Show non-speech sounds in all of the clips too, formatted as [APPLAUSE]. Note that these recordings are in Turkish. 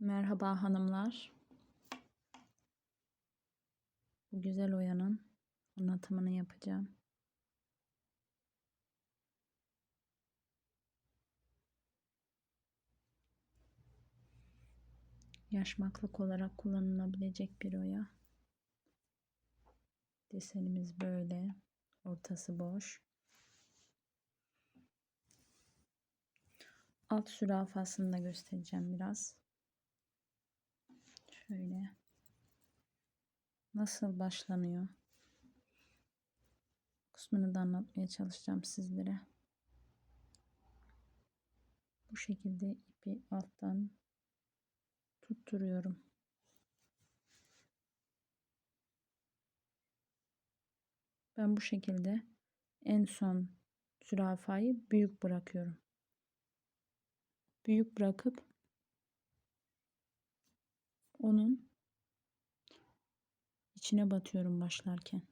Merhaba hanımlar. Bu güzel oyanın anlatımını yapacağım. Yaşmaklık olarak kullanılabilecek bir oya. Desenimiz böyle. Ortası boş. Alt sürafasını da göstereceğim biraz. Şöyle. Nasıl başlanıyor? Kısmını da anlatmaya çalışacağım sizlere. Bu şekilde ipi alttan tutturuyorum. Ben bu şekilde en son zürafayı büyük bırakıyorum. Büyük bırakıp onun içine batıyorum başlarken.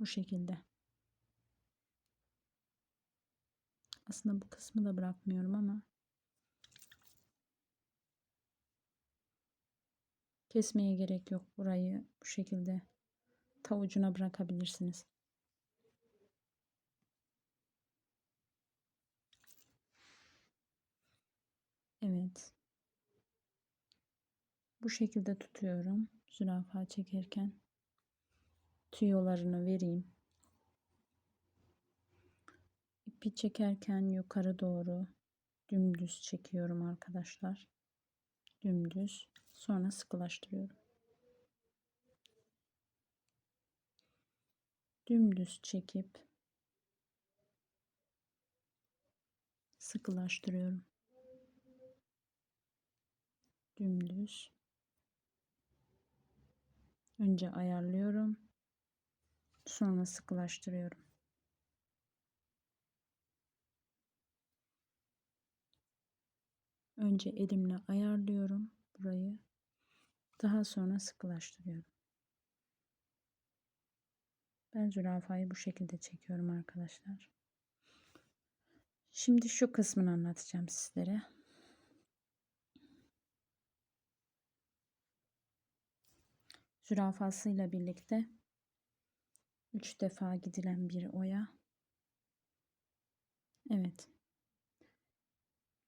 Bu şekilde. Aslında bu kısmı da bırakmıyorum ama kesmeye gerek yok. Burayı bu şekilde tavucuna bırakabilirsiniz. Evet. Bu şekilde tutuyorum. Zürafa çekerken tüyolarını vereyim. İpi çekerken yukarı doğru dümdüz çekiyorum arkadaşlar. Dümdüz. Sonra sıkılaştırıyorum. Dümdüz çekip sıkılaştırıyorum. Dümdüz. Önce ayarlıyorum. Sonra sıkılaştırıyorum. Önce elimle ayarlıyorum burayı. Daha sonra sıkılaştırıyorum. Ben zürafayı bu şekilde çekiyorum arkadaşlar. Şimdi şu kısmını anlatacağım sizlere. Zürafasıyla birlikte 3 defa gidilen bir oya. Evet.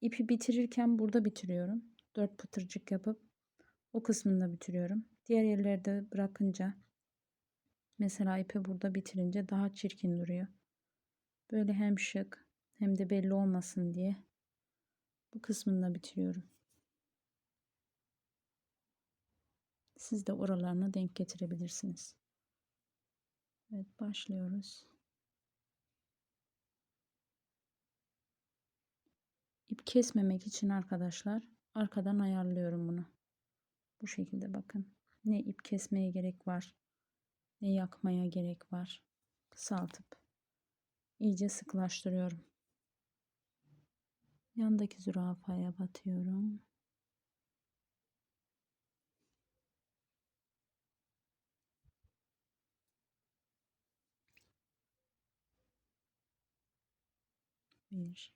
İpi bitirirken burada bitiriyorum. 4 pıtırcık yapıp o kısmını da bitiriyorum. Diğer yerlerde bırakınca mesela ipi burada bitirince daha çirkin duruyor. Böyle hem şık hem de belli olmasın diye bu kısmını da bitiriyorum. Siz de oralarına denk getirebilirsiniz. Evet başlıyoruz. İp kesmemek için arkadaşlar arkadan ayarlıyorum bunu. Bu şekilde bakın. Ne ip kesmeye gerek var ne yakmaya gerek var. Kısaltıp iyice sıklaştırıyorum. Yandaki zürafaya batıyorum. Bir.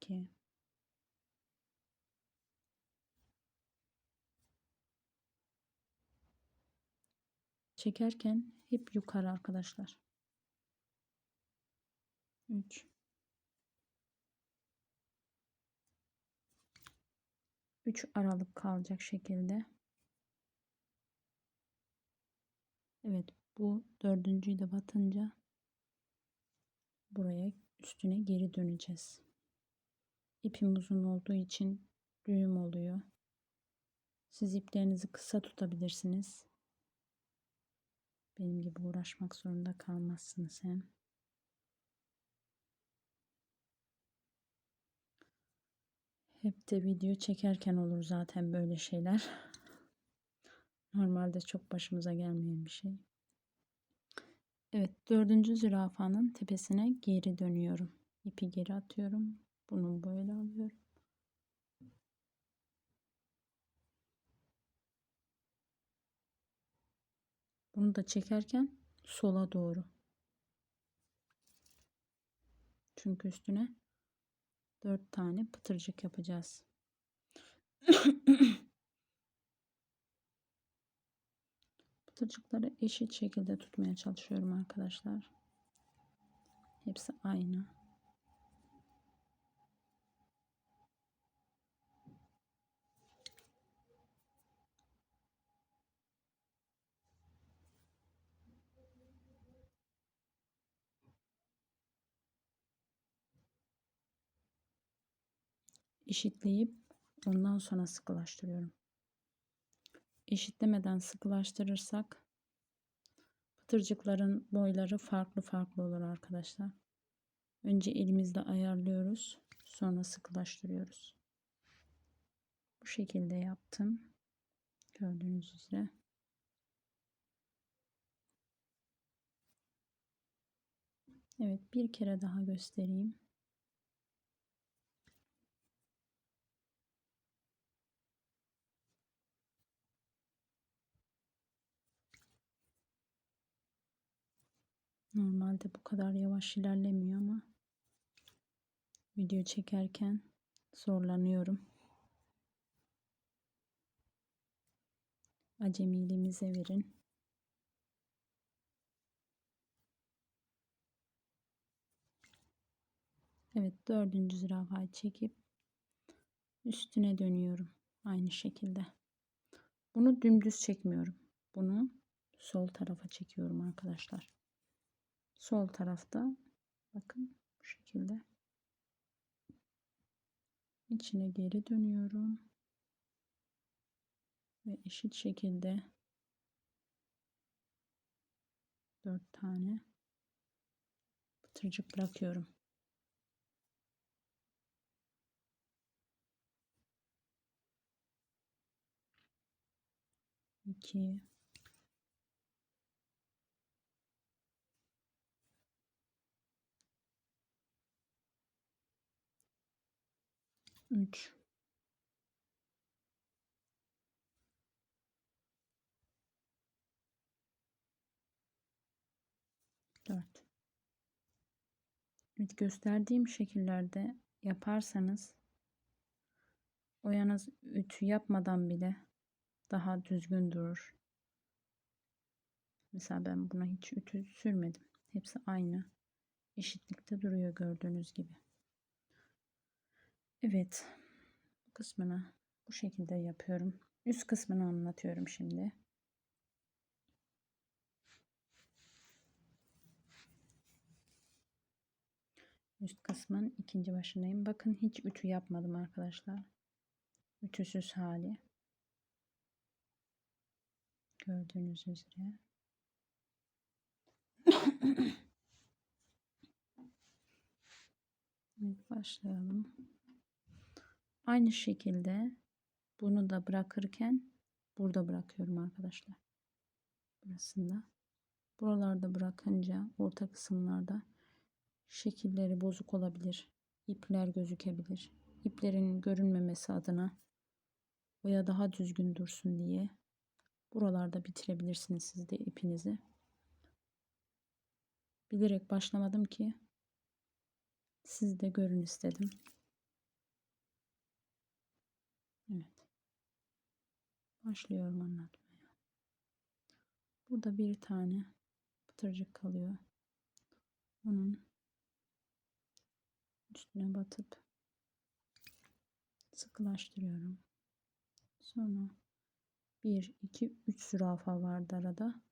İki. Çekerken hep yukarı arkadaşlar. 3 3 aralık kalacak şekilde. Evet bu dördüncüyü de batınca buraya üstüne geri döneceğiz. İpim uzun olduğu için düğüm oluyor. Siz iplerinizi kısa tutabilirsiniz. Benim gibi uğraşmak zorunda kalmazsınız hem. Hep de video çekerken olur zaten böyle şeyler. Normalde çok başımıza gelmeyen bir şey. Evet dördüncü zürafanın tepesine geri dönüyorum. İpi geri atıyorum. Bunu böyle alıyorum. Bunu da çekerken sola doğru. Çünkü üstüne dört tane pıtırcık yapacağız. [CLEARS THROAT] Pıtırcıkları eşit şekilde tutmaya çalışıyorum arkadaşlar. Hepsi aynı. eşitleyip ondan sonra sıkılaştırıyorum. Eşitlemeden sıkılaştırırsak pıtırcıkların boyları farklı farklı olur arkadaşlar. Önce elimizle ayarlıyoruz. Sonra sıkılaştırıyoruz. Bu şekilde yaptım. Gördüğünüz üzere. Evet bir kere daha göstereyim. Normalde bu kadar yavaş ilerlemiyor ama video çekerken zorlanıyorum. Acemiliğimize verin. Evet dördüncü zürafayı çekip üstüne dönüyorum. Aynı şekilde. Bunu dümdüz çekmiyorum. Bunu sol tarafa çekiyorum arkadaşlar sol tarafta. Bakın bu şekilde. İçine geri dönüyorum. Ve eşit şekilde dört tane pıtırcık bırakıyorum. İki, 3 4 Evet gösterdiğim şekillerde yaparsanız oyanız ütü yapmadan bile daha düzgün durur. Mesela ben buna hiç ütü sürmedim. Hepsi aynı. Eşitlikte duruyor gördüğünüz gibi. Evet. Kısmını bu şekilde yapıyorum. Üst kısmını anlatıyorum şimdi. Üst kısmın ikinci başındayım. Bakın hiç ütü yapmadım arkadaşlar. Ütüsüz hali. Gördüğünüz üzere. [COUGHS] evet başlayalım. Aynı şekilde bunu da bırakırken burada bırakıyorum arkadaşlar. Burasında. Buralarda bırakınca orta kısımlarda şekilleri bozuk olabilir. İpler gözükebilir. İplerin görünmemesi adına veya daha düzgün dursun diye buralarda bitirebilirsiniz siz de ipinizi. Bilerek başlamadım ki siz de görün istedim. Evet. Başlıyorum anlatmaya. Burada bir tane pıtırcık kalıyor. Onun üstüne batıp sıkılaştırıyorum. Sonra 1, 2, 3 zürafa vardı arada.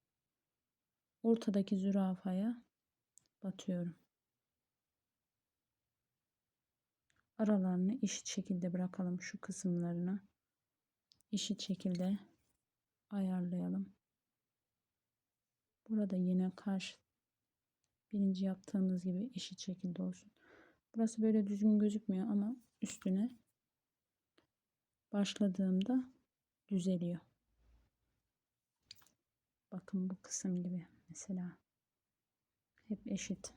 Ortadaki zürafaya batıyorum. aralarını eşit şekilde bırakalım şu kısımlarını eşit şekilde ayarlayalım. Burada yine karşı birinci yaptığımız gibi eşit şekilde olsun. Burası böyle düzgün gözükmüyor ama üstüne başladığımda düzeliyor. Bakın bu kısım gibi mesela hep eşit.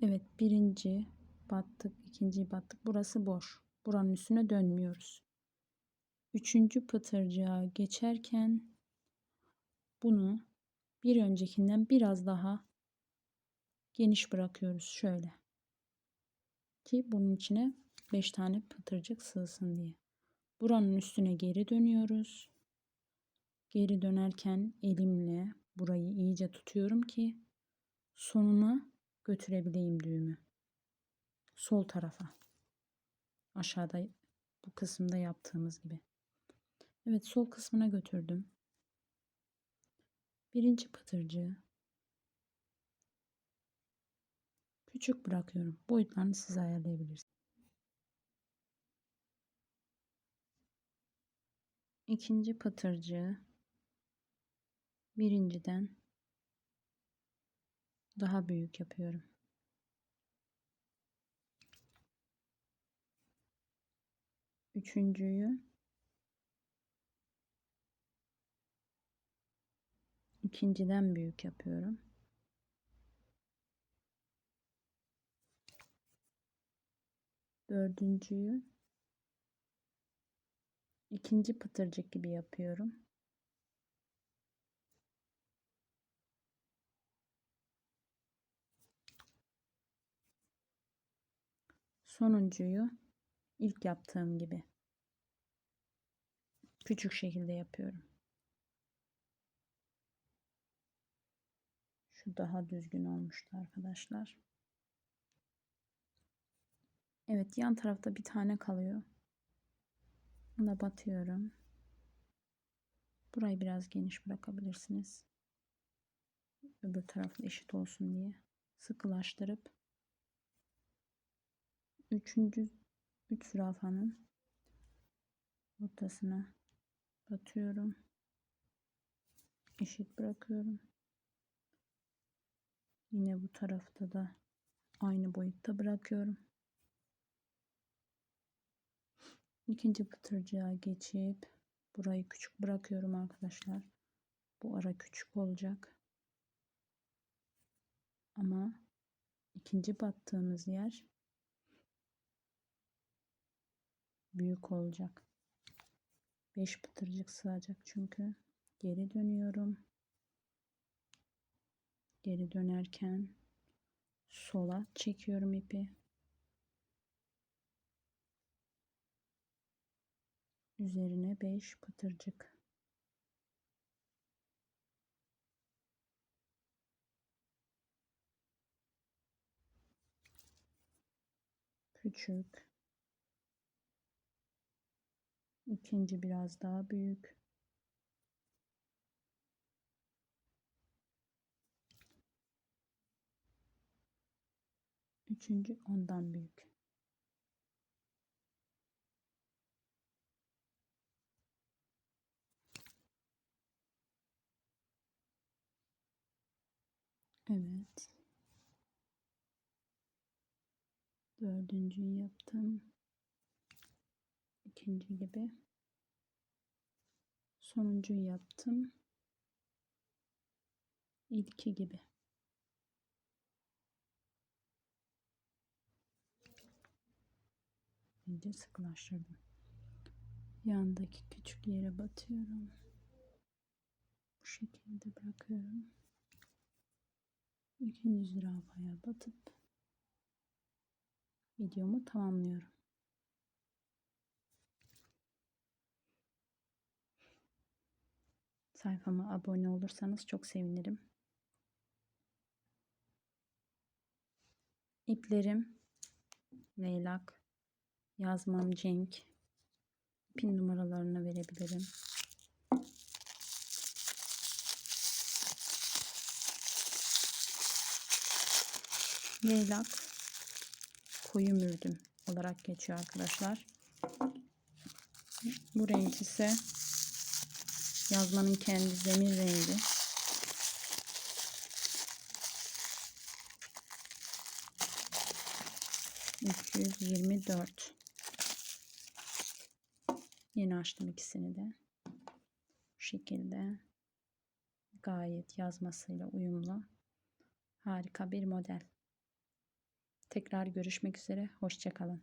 Evet birinci battık, ikinciyi battık. Burası boş. Buranın üstüne dönmüyoruz. Üçüncü pıtırcığa geçerken bunu bir öncekinden biraz daha geniş bırakıyoruz şöyle. Ki bunun içine 5 tane pıtırcık sığsın diye. Buranın üstüne geri dönüyoruz. Geri dönerken elimle burayı iyice tutuyorum ki sonuna götürebileyim düğümü. Sol tarafa. Aşağıda bu kısımda yaptığımız gibi. Evet sol kısmına götürdüm. Birinci pıtırcığı küçük bırakıyorum. Boyutlarını siz ayarlayabilirsiniz. İkinci pıtırcığı birinciden daha büyük yapıyorum. Üçüncüyü ikinciden büyük yapıyorum. Dördüncüyü ikinci pıtırcık gibi yapıyorum. Sonuncuyu ilk yaptığım gibi küçük şekilde yapıyorum. Şu daha düzgün olmuştu arkadaşlar. Evet yan tarafta bir tane kalıyor. Buna batıyorum. Burayı biraz geniş bırakabilirsiniz. Öbür tarafla eşit olsun diye sıkılaştırıp üçüncü üç zürafanın ortasına batıyorum. Eşit bırakıyorum. Yine bu tarafta da aynı boyutta bırakıyorum. İkinci pıtırcığa geçip burayı küçük bırakıyorum arkadaşlar. Bu ara küçük olacak. Ama ikinci battığımız yer büyük olacak. 5 pıtırcık sığacak çünkü. Geri dönüyorum. Geri dönerken sola çekiyorum ipi. Üzerine 5 pıtırcık. Küçük. İkinci biraz daha büyük. Üçüncü ondan büyük. Evet. Dördüncüyü yaptım. İkinci gibi. Sonuncuyu yaptım. İlki gibi. İyice sıkılaştırdım. Yandaki küçük yere batıyorum. Bu şekilde bırakıyorum. İkinci zürafaya batıp videomu tamamlıyorum. Sayfama abone olursanız çok sevinirim. İplerim leylak, yazmam cenk, pin numaralarını verebilirim. Leylak koyu mürdüm olarak geçiyor arkadaşlar. Bu renk ise yazmanın kendi zemin rengi. İki yüz yirmi dört. Yeni açtım ikisini de. Bu şekilde gayet yazmasıyla uyumlu. Harika bir model. Tekrar görüşmek üzere. Hoşçakalın.